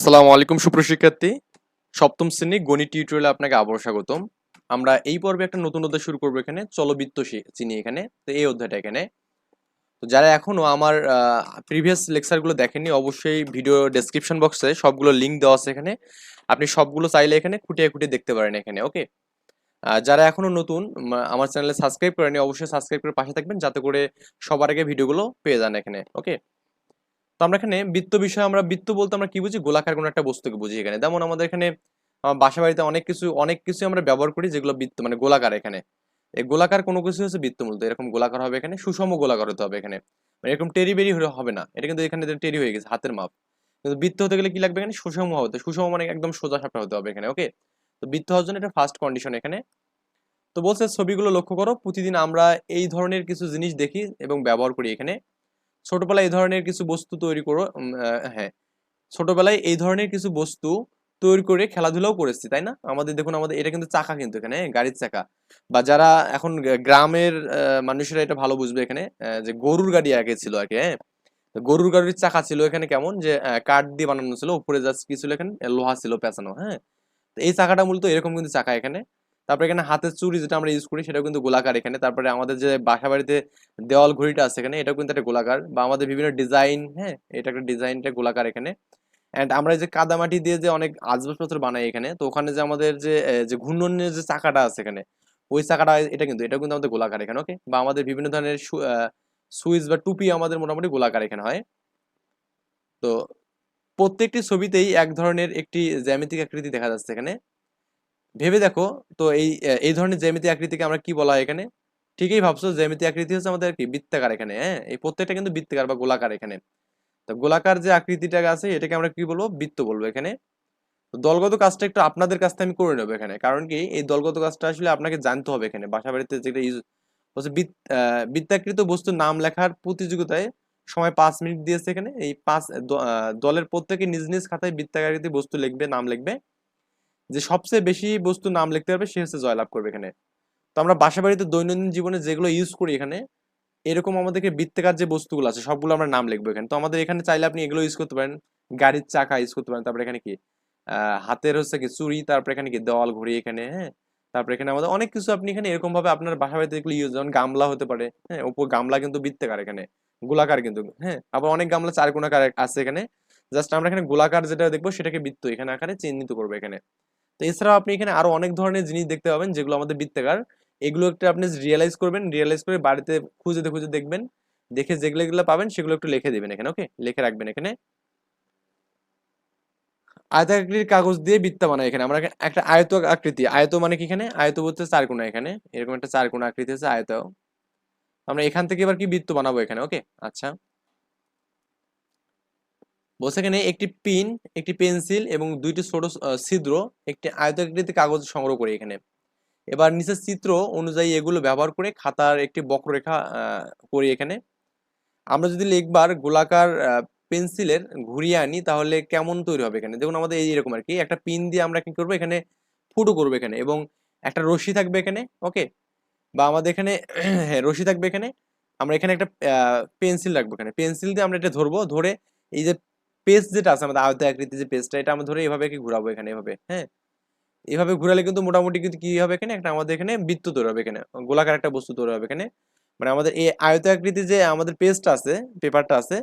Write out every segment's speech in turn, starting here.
আসসালামু আলাইকুম সুপ্রশিক্ষার্থী সপ্তম শ্রেণি গণিত টিউটোরিয়ালে আপনাকে আবার স্বাগতম। আমরা এই পর্বে একটা নতুন অধ্যায় শুরু করব এখানে, চলবৃত্ত চিনি এখানে, তো এই অধ্যায়টা এখানে। তো যারা এখনও আমার প্রিভিয়াস লেকচারগুলো দেখেননি, অবশ্যই ভিডিও ডেসক্রিপশন বক্সে সবগুলো লিঙ্ক দেওয়া আছে এখানে। আপনি সবগুলো চাইলে এখানে খুঁটিয়ে খুঁটিয়ে দেখতে পারেন এখানে ওকে যারা এখনও নতুন আমার চ্যানেলে সাবস্ক্রাইব করেনি অবশ্যই সাবস্ক্রাইব করে পাশে থাকবেন, যাতে করে সবার আগে ভিডিওগুলো পেয়ে যান এখানে ওকে তো আমরা এখানে বৃত্ত বিষয়ে আমরা, বৃত্ত বলতে আমরা কি বুঝি? গোলাকার কোনো একটা বস্তুকে বুঝি এখানে। যেমন আমাদের এখানে বাসা বাড়িতে অনেক কিছু অনেক কিছু আমরা ব্যবহার করি যেগুলো বৃত্ত মানে গোলাকার এখানে। এই গোলাকার কোনো কিছু হচ্ছে বৃত্ত মূলত। এরকম গোলাকার হবে এখানে, সুষম গোলাকার হতে হবে এখানে। মানে এরকম টেরি বেরি হবে না। এটা কিন্তু এখানে টেরি হয়ে গেছে, হাতের মাপ। কিন্তু বৃত্ত হতে গেলে কি লাগবে এখানে? সুষম হতে, সুষম মানে একদম সোজা সাপটা হতে হবে এখানে ওকে তো বৃত্ত হওয়ার জন্য এটা ফার্স্ট কন্ডিশন এখানে। তো বলছে ছবিগুলো লক্ষ্য করো, প্রতিদিন আমরা এই ধরনের কিছু জিনিস দেখি এবং ব্যবহার করি এখানে। ছোটবেলায় এই ধরনের কিছু বস্তু তৈরি করো হ্যাঁ। ছোটবেলায় এই ধরনের কিছু বস্তু তৈরি করে খেলাধুলাও করেছি, তাই না? আমাদের, দেখুন, আমাদের, এটা কিন্তু চাকা কিন্তু এখানে গাড়ির চাকা। বা যারা এখন গ্রামের মানুষেরা এটা ভালো বুঝবে এখানে যে গরুর গাড়ি আগে ছিল আগে হ্যাঁ। গরুর গাড়ির চাকা ছিল এখানে কেমন, যে কাঠ দিয়ে বানানো ছিল, উপরে জাস্ট কি ছিল এখানে, লোহা ছিল পেঁচানো হ্যাঁ। এই চাকাটা মূলত এরকম কিন্তু চাকা এখানে। তারপরে এখানে হাতের চুড়ি যেটা আমরা ইউজ করি, সেটাও কিন্তু গোলাকার এখানে। তারপরে আমাদের যে বাসা বাড়িতে দেওয়াল ঘড়িটা আছে এখানে, এটাও কিন্তু একটা গোলাকার। বা আমাদের বিভিন্ন ডিজাইন হ্যাঁ এটা একটা ডিজাইনটা গোলাকার এখানে। অ্যান্ড আমরা যে কাদামাটি দিয়ে যে অনেক আসবাবপত্র বানাই এখানে, তো ওখানে যে আমাদের যে যে ঘূর্ণনের যে চাকাটা আছে এখানে, ওই চাকাটা, এটা কিন্তু এটা কিন্তু আমাদের গোলাকার এখানে ওকে বা আমাদের বিভিন্ন ধরনের সুইচ বা টুপি আমাদের মোটামুটি গোলাকার এখানে হয়। তো প্রত্যেকটি ছবিতেই এক ধরনের একটি জ্যামিতিক আকৃতি দেখা যাচ্ছে এখানে। ভেবে দেখো, তো এই এই ধরনের জ্যামিতি আকৃতিকে আমরা কি বলা হয় এখানে? ঠিকই ভাবছ, জ্যামিতি আকৃতি হচ্ছে আমাদের কি বৃত্তাকার এখানে হ্যাঁ? এই প্রত্যেকটা কিন্তু বৃত্তাকার বা গোলাকার এখানে। তো গোলাকার যে আকৃতিটা আছে, এটাকে আমরা কি বলব? বৃত্ত বলব এখানে। তো দলগত কাজটা একটু আপনাদের কাছ থেকে আমি করে নেব এখানে। কারণ কি, এই দলগত কাজটা আসলে আপনাকে জানতে হবে এখানে। বাসা বাড়িতে যেটা ইউজ হচ্ছে বৃত্তাকৃত বস্তুর নাম লেখার প্রতিযোগিতায় সময় পাঁচ মিনিট দিয়েছে এখানে। এই পাঁচ দলের প্রত্যেকে নিজ নিজ খাতায় বৃত্তাকৃতি বস্তু লিখবে, নাম লিখবে। যে সবচেয়ে বেশি বস্তু নাম লিখতে পারবে সে হচ্ছে জয়লাভ করবে এখানে। তো আমরা বাসা বাড়িতে দৈনন্দিন জীবনে যেগুলো ইউজ করি এখানে, এরকম আমাদেরকে বৃত্তাকার যে বস্তুগুলো আছে, সবগুলো আমরা নাম লিখব এখানে। তো আমাদের এখানে চাইলে আপনি এগুলো ইউজ করতে পারেন। গাড়ির চাকা ইউজ করতে পারেন। তারপরে এখানে কি? হাতের হচ্ছে কি চুড়ি, তারপরে এখানে কি? দেওয়াল, ঘড়ি এখানে হ্যাঁ? তারপরে এখানে আমাদের অনেক কিছু আপনি এখানে এরকম ভাবে আপনার বাসা বাড়িতে এগুলো ইউজ যেমন গামলা হতে পারে হ্যাঁ? ওপর গামলা কিন্তু বৃত্তাকার এখানে, গোলাকার কিন্তু হ্যাঁ? আবার অনেক গামলা চার কোণাকার আছে এখানে। জাস্ট আমরা এখানে গোলাকার যেটা দেখব সেটাকে বৃত্ত এখানে আকারে চিহ্নিত করব এখানে। তো এছাড়াও আপনি এখানে আরও অনেক ধরনের জিনিস দেখতে পাবেন যেগুলো আমাদের বৃত্তাকার। এগুলো একটু আপনি রিয়েলাইজ করবেন রিয়েলাইজ করে বাড়িতে খুঁজে খুঁজে দেখবেন। দেখে যেগুলো পাবেন সেগুলো একটু লিখে দেবেন এখানে ওকে লিখে রাখবেন এখানে। আয়তাকৃতির কাগজ দিয়ে বৃত্ত বানায় এখানে। আমরা একটা আয়ত আকৃতি। আয়ত মানে কি এখানে? আয়ত বলতে চার কোণা এখানে। এরকম একটা চার কোণা আকৃতি আছে আয়ত। আমরা এখান থেকে এবার কি বৃত্ত বানাবো এখানে ওকে আচ্ছা। বলছে এখানে একটি পিন একটি পেন্সিল এবং দুইটি ছোট ছিদ্র, একটি আয়তাকৃতি কাগজ সংগ্রহ করি এখানে। এবার নিচের চিত্র অনুযায়ী এগুলো ব্যবহার করে খাতার একটি বক্ররেখা করি এখানে। আমরা যদি একবার গোলাকার পেন্সিলের ঘুরিয়ে আনি, তাহলে কেমন তৈরি হবে এখানে? দেখুন আমাদের এই এরকম আর কি। একটা পিন দিয়ে আমরা কি করব? এখানে ফুটো করব এখানে এবং একটা রশি থাকবে এখানে ওকে বা আমাদের এখানে হ্যাঁ রশি থাকবে এখানে। আমরা এখানে একটা পেন্সিল রাখব এখানে। পেন্সিল দিয়ে আমরা এটা ধরবো। ধরে এই যে পেজ যেটা আছে, আমাদের আয়ত আকৃতি যে পেজটা এটা আমরা ধরে এভাবে ঘুরাবো এখানে এভাবে হ্যাঁ? এভাবে ঘুরালে কিন্তু মোটামুটি কিন্তু কি হবে এখানে? একটা আমাদের এখানে বৃত্ত তৈরি হবে এখানে, গোলাকার একটা বস্তু তৈরি হবে এখানে। মানে আমাদের এই আয়ত আকৃতি যে আমাদের পেজটা আছে, পেপারটা আছে,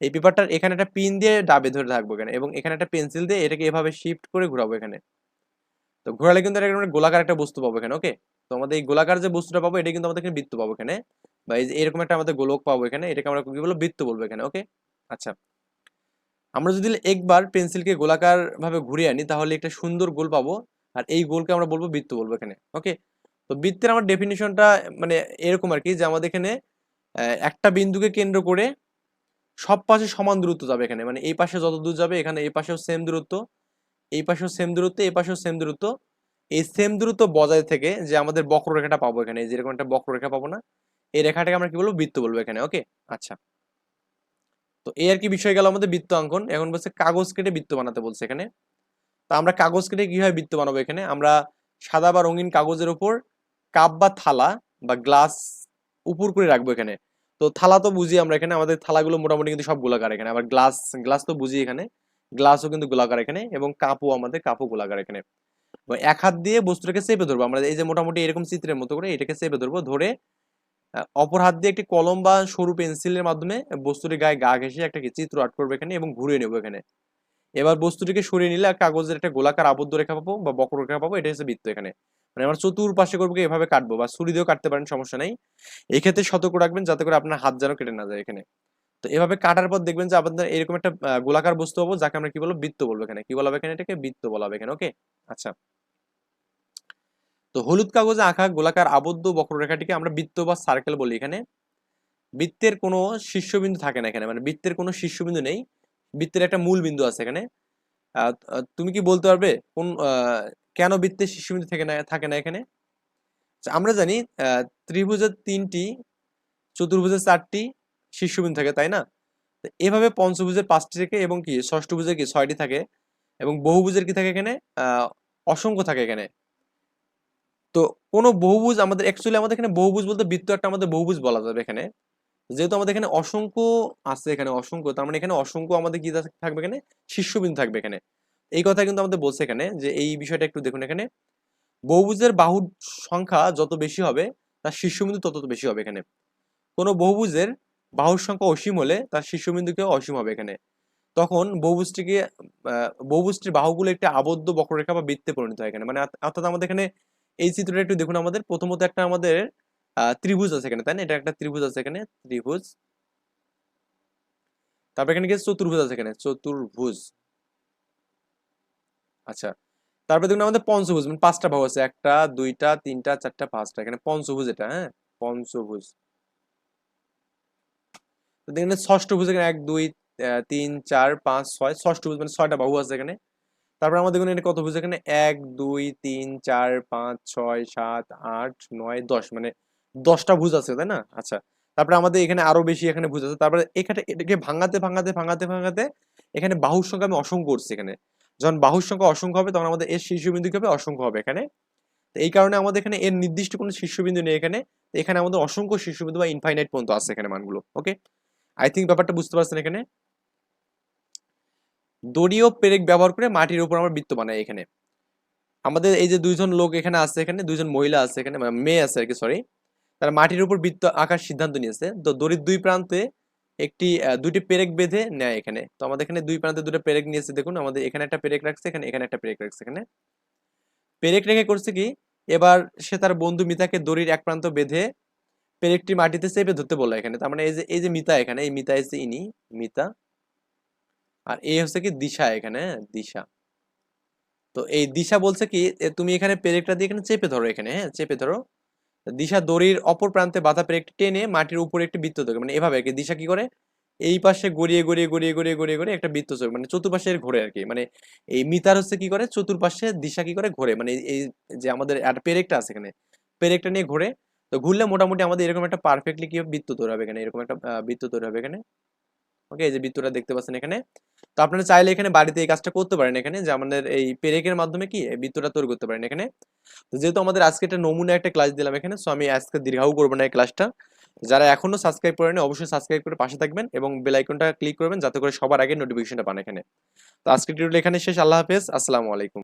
এই পেপারটার এখানে একটা পিন দিয়ে ডাবে ধরে থাকব এখানে এবং এখানে একটা পেন্সিল দিয়ে এটাকে এভাবে শিফট করে ঘোরাবো এখানে। তো ঘোরালে কিন্তু একটা গোলাকার একটা বস্তু পাবো এখানে ওকে তো আমাদের এই গোলাকার যে বস্তুটা পাবো, এটা কিন্তু আমাদের এখানে বৃত্ত পাবো এখানে, বা এই যে এরকম একটা আমাদের গোলক পাবো এখানে, এটাকে আমরা কি বলব? বৃত্ত বলব এখানে ওকে আচ্ছা। আমরা যদি একবার পেন্সিলকে গোলাকার ভাবে ঘুরিয়ে আনি, তাহলে একটা সুন্দর গোল পাবো। আর এই গোলকে আমরা বলব বৃত্ত বলব এখানে, ওকে? তো বৃত্তের আমার ডেফিনিশনটা মানে এরকম আর কি যে আমাদের এখানে একটা বিন্দুকে কেন্দ্র করে সব পাশে সমান দূরত্ব যাবে এখানে। মানে এই পাশে যত দূর যাবে, এখানে এই পাশেও সেম দূরত্ব, এই পাশেও সেম দূরত্ব, এই পাশেও সেম দূরত্ব। এই সেম দূরত্ব বজায় থেকে যে আমাদের বক্ররেখাটা পাবো এখানে যেরকম একটা বক্ররেখা পাবো না, এই রেখাটাকে আমরা কি বলব? বৃত্ত বলব এখানে, ওকে? আচ্ছা। তো এই আর কি বিষয় গেল আমাদের বৃত্ত অঙ্কন। এখন বলছে কাগজ কেটে বৃত্ত বানাতে বলছে এখানে। তো আমরা কাগজ কেটে কীভাবে বৃত্ত বানাবো এখানে? আমরা সাদা বা রঙিন কাগজের উপর কাপ বা থালা বা গ্লাস উপর করে রাখব এখানে। তো থালা তো বুঝি আমরা এখানে, আমাদের থালাগুলো মোটামুটি কিন্তু সব গোলাকার এখানে। আবার গ্লাস গ্লাস তো বুঝি এখানে। গ্লাসও কিন্তু গোলাকার এখানে এবং কাপও আমাদের, কাপও গোলাকার এখানে। এক হাত দিয়ে বস্তুটাকে চেপে ধরবো। আমরা এই যে মোটামুটি এরকম চিত্রের মতো করে এটাকে চেপে ধরবো, ধরে অপর হাত দিয়ে একটি কলম বা সরু পেন্সিলের মাধ্যমে বস্তুটির গায়ে গা ঘেঁষে একটা চিত্র আর্ট করব এখানে এবং ঘুরিয়ে নেব এখানে। এবার বস্তুটিকে সরিয়ে নিলে কাগজের একটা গোলাকার আবদ্ধ রেখা পাবো বা বক্ররেখা পাবো এটা হচ্ছে বৃত্ত এখানে। মানে আমরা চতুর্পাশে করব এভাবে কাটবো বা ছুরি দিয়েও কাটতে পারেন, সমস্যা নাই। এক্ষেত্রে সতর্ক রাখবেন যাতে করে আপনার হাত যেন কেটে না যায় এখানে। তো এভাবে কাটার পর দেখবেন যে আপনাদের এরকম একটা গোলাকার বস্তু পাবো, যাকে আমরা কি বলব? বৃত্ত বলব এখানে। কি বলা হবে এখানে এটাকে? বৃত্ত বলা হবে এখানে ওকে আচ্ছা। তো হলুদ কাগজে আঁকা গোলাকার আবদ্ধ বক্ররেখাটিকে আমরা বৃত্ত বা সার্কেল বলি এখানে। বৃত্তের কোনো শীর্ষবিন্দু থাকে না এখানে মানে বৃত্তের কোনো শীর্ষবিন্দু নেই বৃত্তের একটা মূল বিন্দু আছে এখানে। তুমি কি বলতে পারবে কোন কেন বৃত্তের শীর্ষবিন্দু থাকে না থাকে না এখানে? আচ্ছা, আমরা জানি ত্রিভুজের তিনটি চতুর্ভুজের চারটি শীর্ষবিন্দু থাকে তাই না? এভাবে পঞ্চভুজের পাঁচটি থেকে এবং কি ষষ্ঠভুজের কি ছয়টি থাকে এবং বহুভুজের কি থাকে এখানে? অসংখ্য থাকে এখানে। তো কোনো বহুভুজ আমাদের অ্যাকচুয়ালি আমাদের এখানে বহুভুজ বলতে বৃত্ত একটা আমাদের বহুভুজ বলা যাবে এখানে। যেহেতু আমাদের এখানে অসংখ্য আছে এখানে, অসংখ্য, তার মানে এখানে অসংখ্য আমাদের কি থাকবে এখানে? শীর্ষবিন্দু থাকবে এখানে। এই কথা কিন্তু আমাদের বলছে এখানে যে এই বিষয়টা একটু দেখুন এখানে। বহুভুজের বাহুর সংখ্যা যত বেশি হবে, তার শীর্ষবিন্দু তত বেশি হবে এখানে। কোনো বহুভুজের বাহুর সংখ্যা অসীম হলে তার শীর্ষবিন্দুকেও অসীম হবে এখানে। তখন বহুভুজটিকে বহুভুজটির বাহুগুলো একটি আবদ্ধ বক্ররেখা বা বৃত্তে পরিণত হয় এখানে। মানে অর্থাৎ আমাদের এখানে এই চিত্রটা একটু দেখুন আমাদের। প্রথমত একটা আমাদের ত্রিভুজ আছে এখানে, তাই না? এটা একটা ত্রিভুজ আছে এখানে, ত্রিভুজ। তারপর এখানে কি চতুর্ভুজ আছে এখানে, চতুর্ভুজ। আচ্ছা তারপরে দেখুন আমাদের পঞ্চভুজ মানে পাঁচটা বাহু আছে, একটা, দুইটা, তিনটা, চারটা, পাঁচটা, এখানে পঞ্চভুজ এটা হ্যাঁ? পঞ্চভুজ। দেখেন, ষষ্ঠভুজ এখানে এক, দুই তিন, চার, পাঁচ, ছয়, ষষ্ঠভুজ মানে ছয়টা বাহু আছে এখানে। তারপর আমাদের দেখুন এখানে কত ভুজ এখানে এক, দুই, তিন, চার, পাঁচ, ছয়, সাত, আট, নয়, দশ মানে দশটা ভুজ আছে, তাই না? আচ্ছা তারপরে আমাদের এখানে আরও বেশি এখানে ভুজ আছে। তারপরে এখানে এটাকে ভাঙাতে ভাঙাতে ভাঙাতে ভাঙাতে এখানে বাহুর সংখ্যা আমি অসংখ্য করছি এখানে। যখন বাহুর সংখ্যা অসংখ্য হবে, তখন আমাদের এর শীর্ষবিন্দু কি হবে অসংখ্য হবে এখানে। এই কারণে আমাদের এখানে এর নির্দিষ্ট কোনো শীর্ষবিন্দু নেই এখানে। এখানে আমাদের অসংখ্য শীর্ষবিন্দু বা ইনফাইনাইট পর্যন্ত আছে এখানে মানগুলো ওকে আই থিঙ্ক ব্যাপারটা বুঝতে পারছেন এখানে? দড়ি ও পেরেক ব্যবহার করে মাটির উপর আমরা বৃত্ত বানাই এখানে। আমাদের এই যে দুইজন লোক এখানে আছে এখানে, দুইজন মহিলা আছে এখানে মানে মেয়ে আছে আর কি সরি তারা মাটির উপর বৃত্ত আঁকার সিদ্ধান্ত নিয়েছে। তো দড়ির দুই প্রান্তে একটি দুইটি পেরেক বেঁধে নেয় এখানে। তো আমাদের এখানে দুই প্রান্তে দুটো পেরেক নিয়েছে, দেখুন, আমাদের এখানে একটা পেরেক রাখছে, এখানে এখানে একটা পেরেক রাখছে এখানে। পেরেক রেখে করছে কি, এবার সে তার বন্ধু মিতাকে দড়ির এক প্রান্ত বেঁধে পেরেকটি মাটিতে চেপে ধরতে বলে এখানে। তার মানে এই যে এই যে মিতা এখানে, এই মিতা এসে ইনি, মিতা। আর এই হচ্ছে কি দিশা এখানে হ্যাঁ, দিশা। তো এই দিশা বলছে কি তুমি এখানে পেরেকটা দিয়ে এখানে চেপে ধরো এখানে হ্যাঁ? চেপে ধরো। দিশা দড়ির অপর প্রান্তে বাধা পেরেকটি টেনে মাটির উপরে একটি বৃত্ত দেবে মানে এভাবে আর কি দিশা কি করে? এই পাশে গড়িয়ে গড়িয়ে গড়িয়ে গড়িয়ে গড়িয়ে গড়িয়ে একটা বৃত্ত চলবে মানে চতুর্পাশে ঘোরে আর কি। মানে এই মিতার হচ্ছে কি করে? চতুর্পাশে দিশা কি করে? ঘোরে। মানে এই যে আমাদের পেরেকটা আছে এখানে পেরেকটা নিয়ে ঘোরে। তো ঘুরলে মোটামুটি আমাদের এরকম একটা পারফেক্টলি কি বৃত্ত তৈরি হবে এখানে এরকম একটা বৃত্ত তৈরি হবে এখানে। ওকে এই যে বৃত্তটা দেখতে পাচ্ছেন এখানে। তো আপনারা চাইলে এখানে বাড়িতে এই কাজটা করতে পারেন এখানে, যে আমাদের এই পেরেকের মাধ্যমে কি বৃত্তটা তৈরি করতে পারেন এখানে। তো যেহেতু আমাদের আজকে একটা নমুনা একটা ক্লাস দিলাম এখানে সো আমি আজকে দীর্ঘাও করব না এই ক্লাসটা। যারা এখনও সাবস্ক্রাইব করেনি অবশ্যই সাবস্ক্রাইব করে পাশে থাকবেন এবং বেল আইকনটা ক্লিক করবেন, যাতে করে সবার আগে নোটিফিকেশনটা পান এখানে। তো আজকে টিউটোরিয়াল এখানে শেষ, আল্লাহ হাফেজ, আসসালামু আলাইকুম।